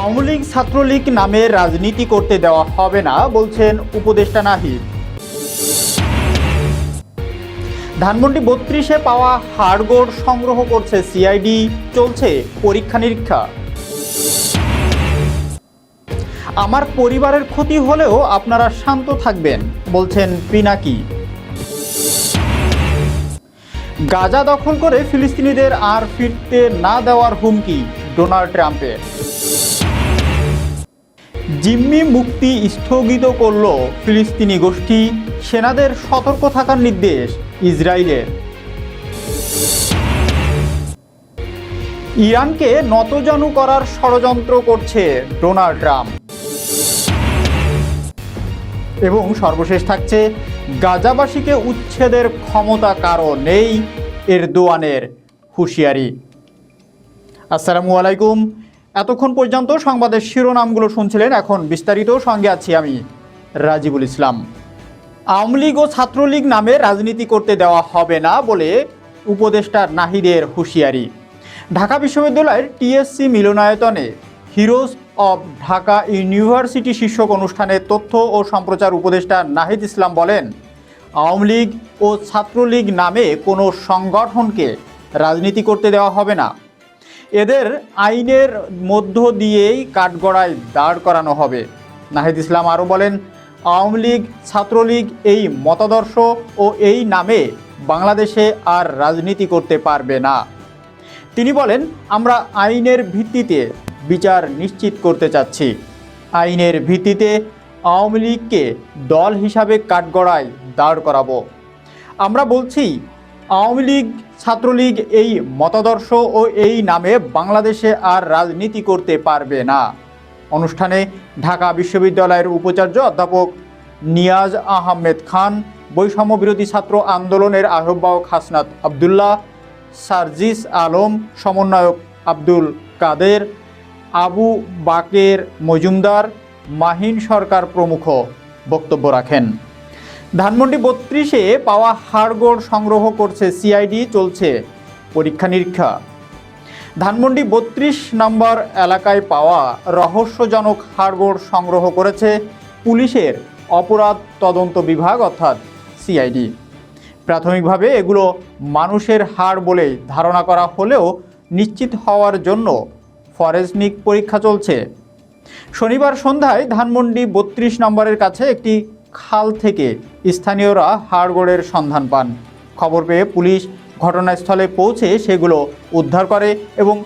আওয়ামী লীগ ছাত্রলীগ নামে রাজনীতি করতে দেওয়া হবে না বলছেন উপদেষ্টা নাহিদ। ধানমন্ডি বত্রিশে পাওয়া হাড়গোড় সংগ্রহ করছে সিআইডি চলছে পরীক্ষা নিরীক্ষা। আমার পরিবারের ক্ষতি হলেও আপনারা শান্ত থাকবেন, বলছেন পিনাকি। গাজা দখল করে ফিলিস্তিনিদের আর ফিরতে না দেওয়ার হুমকি ডোনাল্ড ট্রাম্পের। জিম্মি মুক্তি স্থগিত করল ফিলিস্তিনি গোষ্ঠী সেনাদের সতর্ক থাকার নির্দেশ ইসরায়েলের। ইরানকে নতজানু করার ষড়যন্ত্র করছে ডোনাল্ড ট্রাম্প। এবং সর্বশেষ থাকছে, গাজাবাসীকে উচ্ছেদের ক্ষমতা কারও নেই, এরদোয়ানের হুঁশিয়ারি। আসসালামু আলাইকুম এতক্ষণ পর্যন্ত সংবাদের শিরোনামগুলো শুনছিলেন, এখন বিস্তারিত সঙ্গে আছি আমি, রাজিবুল ইসলাম। আওয়ামী লীগ ও ছাত্রলীগ নামে রাজনীতি করতে দেওয়া হবে না বলে উপদেষ্টা নাহিদের হুঁশিয়ারি। ঢাকা বিশ্ববিদ্যালয়ের টিএসসি মিলনায়তনে হিরোজ অব ঢাকা ইউনিভার্সিটি শীর্ষক অনুষ্ঠানে তথ্য ও সম্প্রচার উপদেষ্টা নাহিদ ইসলাম বলেন, আওয়ামী লীগ ও ছাত্রলীগ নামে কোনো সংগঠনকে রাজনীতি করতে দেওয়া হবে না। এদের আইনের মধ্য দিয়েই কাঠগড়ায় দাঁড় করানো হবে। নাহিদ ইসলাম আরও বলেন, আওয়ামী লীগ, ছাত্রলীগ এই মতাদর্শ ও এই নামে বাংলাদেশে আর রাজনীতি করতে পারবে না। তিনি বলেন, আমরা আইনের ভিত্তিতে বিচার নিশ্চিত করতে চাচ্ছি। আইনের ভিত্তিতে আওয়ামী লীগকে দল হিসাবে কাঠগড়ায় দাঁড় করাবো। আমরা বলছি আওয়ামী লীগ, ছাত্রলীগ এই মতাদর্শ ও এই নামে বাংলাদেশে আর রাজনীতি করতে পারবে না। অনুষ্ঠানে ঢাকা বিশ্ববিদ্যালয়ের উপাচার্য অধ্যাপক নিয়াজ আহমেদ খান, বৈষম্য বিরোধী ছাত্র আন্দোলনের আহ্বায়ক হাসনাত আবদুল্লাহ, সার্জিস আলম, সমন্বয়ক আব্দুল কাদের, আবু বাকের মজুমদার, মাহিন সরকার প্রমুখ বক্তব্য রাখেন। ধানমন্ডি বত্রিশে পাওয়া হাড়গোড় সংগ্রহ করছে সিআইডি, চলছে পরীক্ষা নিরীক্ষা। ধানমন্ডি বত্রিশ নম্বর এলাকায় পাওয়া রহস্যজনক হাড়গোড় সংগ্রহ করেছে পুলিশের অপরাধ তদন্ত বিভাগ, অর্থাৎ সিআইডি। প্রাথমিকভাবে এগুলো মানুষের হাড় বলে ধারণা করা হলেও নিশ্চিত হওয়ার জন্য ফরেনসিক পরীক্ষা চলছে। শনিবার সন্ধ্যায় ধানমন্ডি বত্রিশ নম্বরের কাছে একটি খাল থেকে স্থানীয়রা হাড়গোড়ের সন্ধান পান। খবর পেয়ে পুলিশ ঘটনাস্থলে পৌঁছে সেগুলো উদ্ধার করে এবং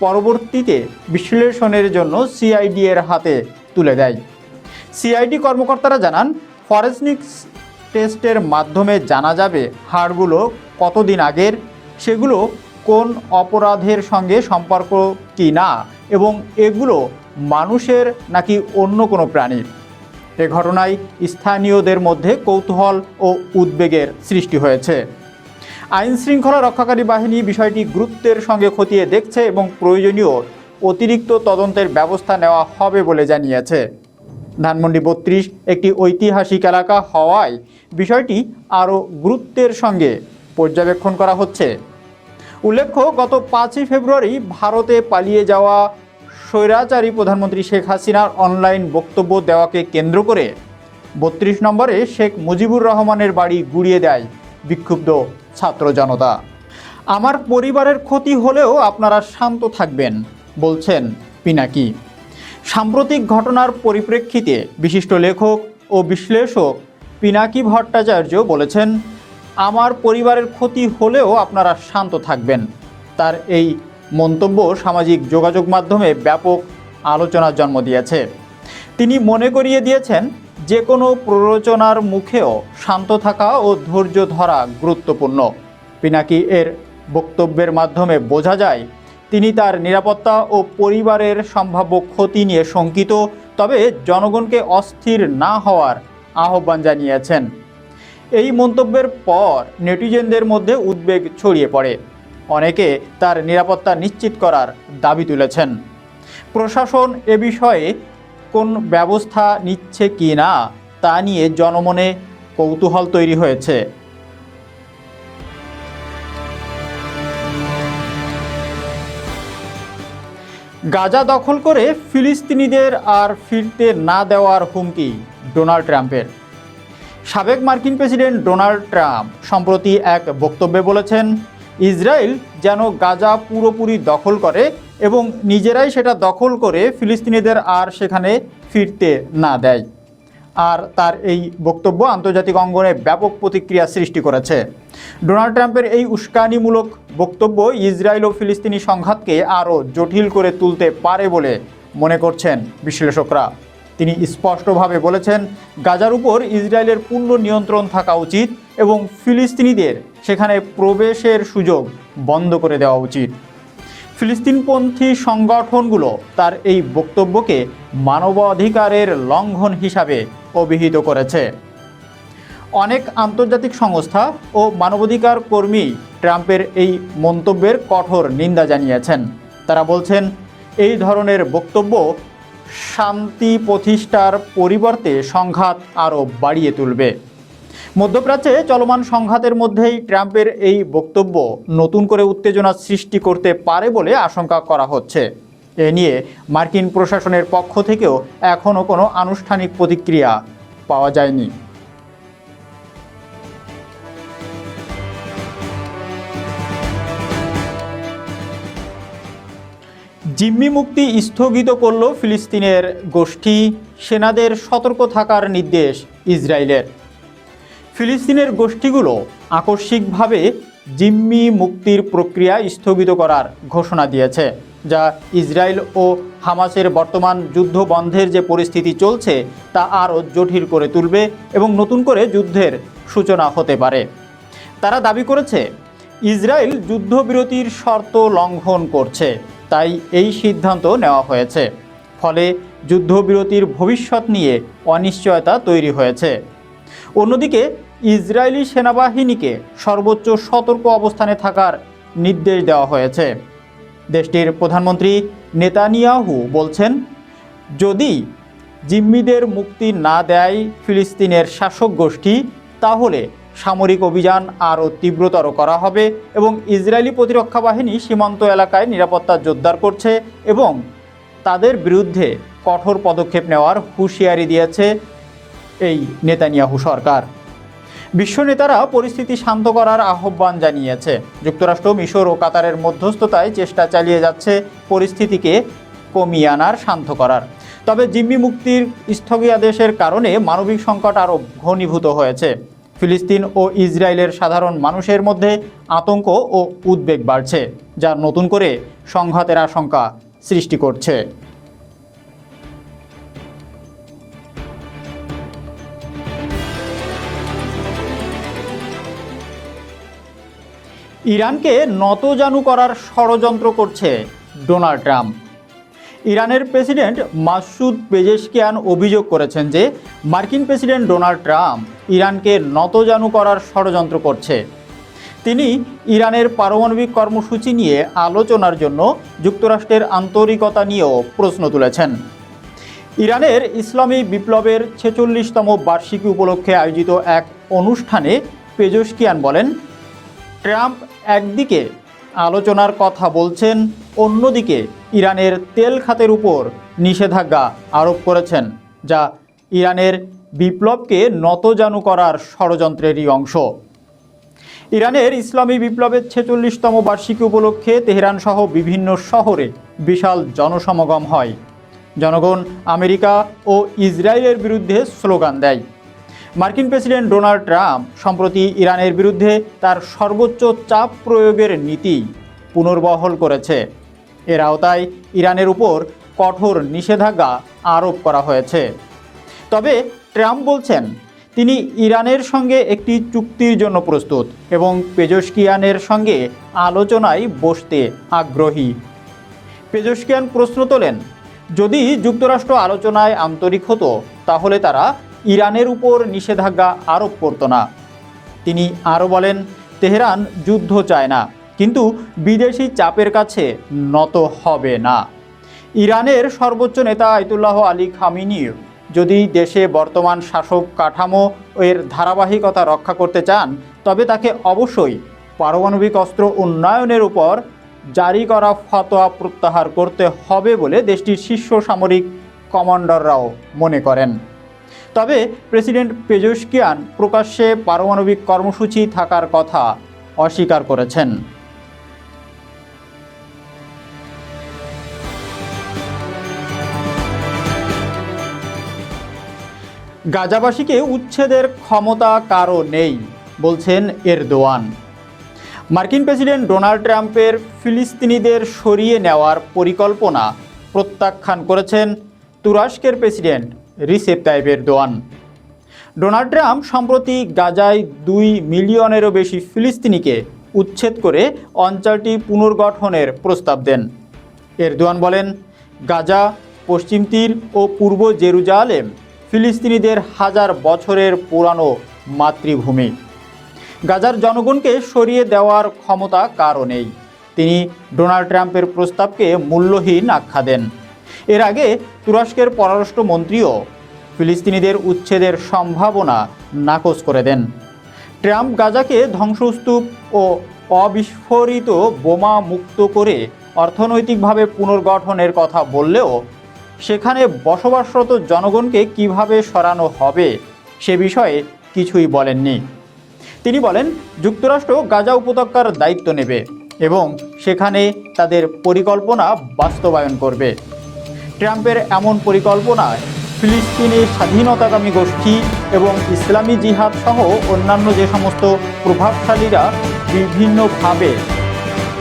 পরবর্তীতে বিশ্লেষণের জন্য সিআইডি এর হাতে তুলে দেয়। সিআইডি কর্মকর্তারা জানান, ফরেনসিক টেস্টের মাধ্যমে জানা যাবে হাড়গুলো কতদিন আগের, সেগুলো কোন অপরাধের সঙ্গে সম্পর্ক কি না এবং এগুলো মানুষের নাকি অন্য কোনো প্রাণীর। এ ঘটনায় স্থানীয়দের মধ্যে কৌতূহল ও উদ্বেগের সৃষ্টি হয়েছে। আইন শৃঙ্খলা রক্ষাকারী বাহিনী বিষয়টি গুরুত্বের সঙ্গে খতিয়ে দেখছে এবং প্রয়োজনীয় অতিরিক্ত তদন্তের ব্যবস্থা নেওয়া হবে বলে জানিয়েছে। ধানমন্ডি বত্রিশ, একটি ঐতিহাসিক এলাকা হওয়ায় বিষয়টি আরও গুরুত্বের সঙ্গে পর্যবেক্ষণ করা হচ্ছে। উল্লেখ্য, গত পাঁচই ফেব্রুয়ারি ভারতে পালিয়ে যাওয়া স্বৈরাচারী প্রধানমন্ত্রী শেখ হাসিনার অনলাইন বক্তব্য দেওয়াকে কেন্দ্র করে বত্রিশ নম্বরে শেখ মুজিবুর রহমানের বাড়ি গুড়িয়ে দেয় বিক্ষুব্ধ ছাত্র জনতা। আমার পরিবারের ক্ষতি হলেও আপনারা শান্ত থাকবেন, বলছেন পিনাকি। সাম্প্রতিক ঘটনার পরিপ্রেক্ষিতে বিশিষ্ট লেখক ও বিশ্লেষক পিনাকি ভট্টাচার্য বলেছেন, আমার পরিবারের ক্ষতি হলেও আপনারা শান্ত থাকবেন। তার এই মন্তব্য সামাজিক যোগাযোগ মাধ্যমে ব্যাপক আলোচনার জন্ম দিয়েছে। তিনি মনে করিয়ে দিয়েছেন, যে কোনো প্ররোচনার মুখেও শান্ত থাকা ও ধৈর্য ধরা গুরুত্বপূর্ণ। পিনাকি এর বক্তব্যের মাধ্যমে বোঝা যায়, তিনি তার নিরাপত্তা ও পরিবারের সম্ভাব্য ক্ষতি নিয়ে শঙ্কিত, তবে জনগণকে অস্থির না হওয়ার আহ্বান জানিয়েছেন। এই মন্তব্যের পর নেটিজেনদের মধ্যে উদ্বেগ ছড়িয়ে পড়ে। অনেকে তার নিরাপত্তা নিশ্চিত করার দাবি তুলেছেন। প্রশাসন এ বিষয়ে কোন ব্যবস্থা নিচ্ছে কি না তা নিয়ে জনমনে কৌতূহল তৈরি হয়েছে। গাজা দখল করে ফিলিস্তিনিদের আর ফিরতে না দেওয়ার হুমকি ডোনাল্ড ট্রাম্পের। সাবেক মার্কিন প্রেসিডেন্ট ডোনাল্ড ট্রাম্প সম্প্রতি এক বক্তব্যে বলেছেন ইসরায়েল যেন গাজা পুরোপুরি দখল করে এবং নিজেরাই সেটা দখল করে ফিলিস্তিনিদের আর সেখানে ফিরতে না দেয়। আর তার এই বক্তব্য আন্তর্জাতিক অঙ্গনে ব্যাপক প্রতিক্রিয়া সৃষ্টি করেছে। ডোনাল্ড ট্রাম্পের এই উস্কানিমূলক বক্তব্য ইসরায়েল ও ফিলিস্তিনি সংঘাতকে আরও জটিল করে তুলতে পারে বলে মনে করছেন বিশ্লেষকরা। তিনি স্পষ্টভাবে বলেছেন, গাজার উপর ইসরায়েলের পূর্ণ নিয়ন্ত্রণ থাকা উচিত এবং ফিলিস্তিনিদের সেখানে প্রবেশের সুযোগ বন্ধ করে দেওয়া উচিত। ফিলিস্তিনপন্থী সংগঠনগুলো তার এই বক্তব্যকে মানবাধিকারের লঙ্ঘন হিসাবে অভিহিত করেছে। অনেক আন্তর্জাতিক সংস্থা ও মানবাধিকার কর্মী ট্রাম্পের এই মন্তব্যের কঠোর নিন্দা জানিয়েছেন। তারা বলছেন, এই ধরনের বক্তব্য শান্তি প্রতিষ্ঠার পরিবর্তে সংঘাত আরও বাড়িয়ে তুলবে। মধ্যপ্রাচ্যে চলমান সংঘাতের মধ্যেই ট্রাম্পের এই বক্তব্য নতুন করে উত্তেজনা সৃষ্টি করতে পারে বলে আশঙ্কা করা হচ্ছে। এ নিয়ে মার্কিন প্রশাসনের পক্ষ থেকেও এখনও কোনো আনুষ্ঠানিক প্রতিক্রিয়া পাওয়া যায়নি। জিম্মি মুক্তি স্থগিত করল ফিলিস্তিনের গোষ্ঠী সেনাদের সতর্ক থাকার নির্দেশ ইসরায়েলের। ফিলিস্তিনের গোষ্ঠীগুলো আকস্মিকভাবে জিম্মি মুক্তির প্রক্রিয়া স্থগিত করার ঘোষণা দিয়েছে, যা ইসরায়েল ও হামাসের বর্তমান যুদ্ধ বন্ধের যে পরিস্থিতি চলছে তা আরও জটিল করে তুলবে এবং নতুন করে যুদ্ধের সূচনা হতে পারে। তারা দাবি করেছে, ইসরায়েল যুদ্ধবিরতির শর্ত লঙ্ঘন করছে। তাই এই সিদ্ধান্ত নেওয়া হয়েছে। ফলে যুদ্ধবিরতির ভবিষ্যৎ নিয়ে অনিশ্চয়তা তৈরি হয়েছে। অন্যদিকে, ইসরায়েলি সেনাবাহিনীকে সর্বোচ্চ সতর্ক অবস্থানে থাকার নির্দেশ দেওয়া হয়েছে। দেশটির প্রধানমন্ত্রী নেতানিয়াহু বলছেন, যদি জিম্মিদের মুক্তি না দেয় ফিলিস্তিনের শাসক গোষ্ঠী, তাহলে সামরিক অভিযান আরও তীব্রতর করা হবে এবং ইসরায়েলি প্রতিরক্ষা বাহিনী সীমান্ত এলাকায় নিরাপত্তা জোরদার করছে এবং তাদের বিরুদ্ধে কঠোর পদক্ষেপ নেওয়ার হুঁশিয়ারি দিয়েছে এই নেতানিয়াহু সরকার। বিশ্ব নেতারা পরিস্থিতি শান্ত করার আহ্বান জানিয়েছে। যুক্তরাষ্ট্র, মিশর ও কাতারের মধ্যস্থতায় চেষ্টা চালিয়ে যাচ্ছে পরিস্থিতিকে কমিয়ে আনার, শান্ত করার। তবে জিম্মি মুক্তির স্থগিতাদেশের কারণে মানবিক সংকট আরও ঘনীভূত হয়েছে। ফিলিস্তিন ও ইসরায়েলের সাধারণ মানুষের মধ্যে আতঙ্ক ও উদ্বেগ বাড়ছে, যা নতুন করে সংঘাতের আশঙ্কা সৃষ্টি করছে। ইরানকে নতজানু করার ষড়যন্ত্র করছে ডোনাল্ড ট্রাম্প। ইরানের প্রেসিডেন্ট মাসুদ পেজেশকিয়ান অভিযোগ করেছেন যে মার্কিন প্রেসিডেন্ট ডোনাল্ড ট্রাম্প ইরানকে নতজানু করার ষড়যন্ত্র করছে। তিনি ইরানের পারমাণবিক কর্মসূচি নিয়ে আলোচনার জন্য যুক্তরাষ্ট্রের আন্তরিকতা নিয়েও প্রশ্ন তুলেছেন। ইরানের ইসলামী বিপ্লবের ছেচল্লিশতম বার্ষিকী উপলক্ষে আয়োজিত এক অনুষ্ঠানে পেজস্কিয়ান বলেন, ট্রাম্প একদিকে আলোচনার কথা বলছেন, অন্যদিকে ইরানের তেল খাতের উপর নিষেধাজ্ঞা আরোপ করেছেন, যা ইরানের বিপ্লবকে নতজানু করার ষড়যন্ত্রেরই অংশ। ইরানের ইসলামী বিপ্লবের ছেচল্লিশতম বার্ষিকী উপলক্ষে তেহরান সহ বিভিন্ন শহরে বিশাল জনসমাগম হয়। জনগণ আমেরিকা ও ইসরায়েলের বিরুদ্ধে স্লোগান দেয়। মার্কিন প্রেসিডেন্ট ডোনাল্ড ট্রাম্প সম্প্রতি ইরানের বিরুদ্ধে তার সর্বোচ্চ চাপ প্রয়োগের নীতি পুনর্বহল করেছে। এর আওতায় ইরানের উপর কঠোর নিষেধাজ্ঞা আরোপ করা হয়েছে। তবে ট্রাম্প বলছেন, তিনি ইরানের সঙ্গে একটি চুক্তির জন্য প্রস্তুত এবং পেজস্কিয়ানের সঙ্গে আলোচনায় বসতে আগ্রহী। পেজস্কিয়ান প্রশ্ন তোলেন, যদি যুক্তরাষ্ট্র আলোচনায় আন্তরিক হতো, তাহলে তারা ইরানের উপর নিষেধাজ্ঞা আরোপ করতো না। তিনি আরও বলেন, তেহরান যুদ্ধ চায় না, কিন্তু বিদেশি চাপের কাছে নত হবে না। ইরানের সর্বোচ্চ নেতা আয়তুল্লাহ আলী খামিনি যদি দেশে বর্তমান শাসক কাঠামো এর ধারাবাহিকতা রক্ষা করতে চান, তবে তাকে অবশ্যই পারমাণবিক অস্ত্র উন্নয়নের উপর জারি করা ফতোয়া প্রত্যাহার করতে হবে বলে দেশটির শীর্ষ সামরিক কমান্ডাররাও মনে করেন। তবে প্রেসিডেন্ট পেজস্কিয়ান প্রকাশ্যে পারমাণবিক কর্মসূচি থাকার কথা অস্বীকার করেছেন। গাজাবাসীকে উচ্ছেদের ক্ষমতা কারও নেই, বলছেন এরদোয়ান। মার্কিন প্রেসিডেন্ট ডোনাল্ড ট্রাম্পের ফিলিস্তিনিদের সরিয়ে নেওয়ার পরিকল্পনা প্রত্যাখ্যান করেছেন তুরস্কের president Recep Tayyip Erdogan. Donald Trump সম্প্রতি গাজায় দুই মিলিয়নেরও বেশি ফিলিস্তিনিকে উচ্ছেদ করে অঞ্চলটি পুনর্গঠনের প্রস্তাব দেন। এরদোয়ান বলেন, গাজা, পশ্চিম তীর ও পূর্ব জেরুজালেম ফিলিস্তিনিদের হাজার বছরের পুরানো মাতৃভূমি। গাজার জনগণকে সরিয়ে দেওয়ার ক্ষমতা কারও নেই। তিনি ডোনাল্ড ট্রাম্পের প্রস্তাবকে মূল্যহীন আখ্যা দেন। এর আগে তুরস্কের পররাষ্ট্রমন্ত্রীও ফিলিস্তিনিদের উচ্ছেদের সম্ভাবনা নাকচ করে দেন। ট্রাম্প গাজাকে ধ্বংসস্তূপ ও অবিস্ফোরিত বোমা মুক্ত করে অর্থনৈতিকভাবে পুনর্গঠনের কথা বললেও সেখানে বসবাসরত জনগণকে কীভাবে সরানো হবে সে বিষয়ে কিছুই বলেননি। তিনি বলেন, যুক্তরাষ্ট্র গাজা উপত্যকার দায়িত্ব নেবে এবং সেখানে তাদের পরিকল্পনা বাস্তবায়ন করবে। ট্রাম্পের এমন পরিকল্পনায় ফিলিস্তিনের স্বাধীনতাকামী গোষ্ঠী এবং ইসলামী জিহাদ সহ অন্যান্য যে সমস্ত প্রভাবশালীরা বিভিন্নভাবে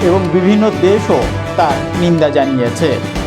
এবং বিভিন্ন দেশও তার নিন্দা জানিয়েছে।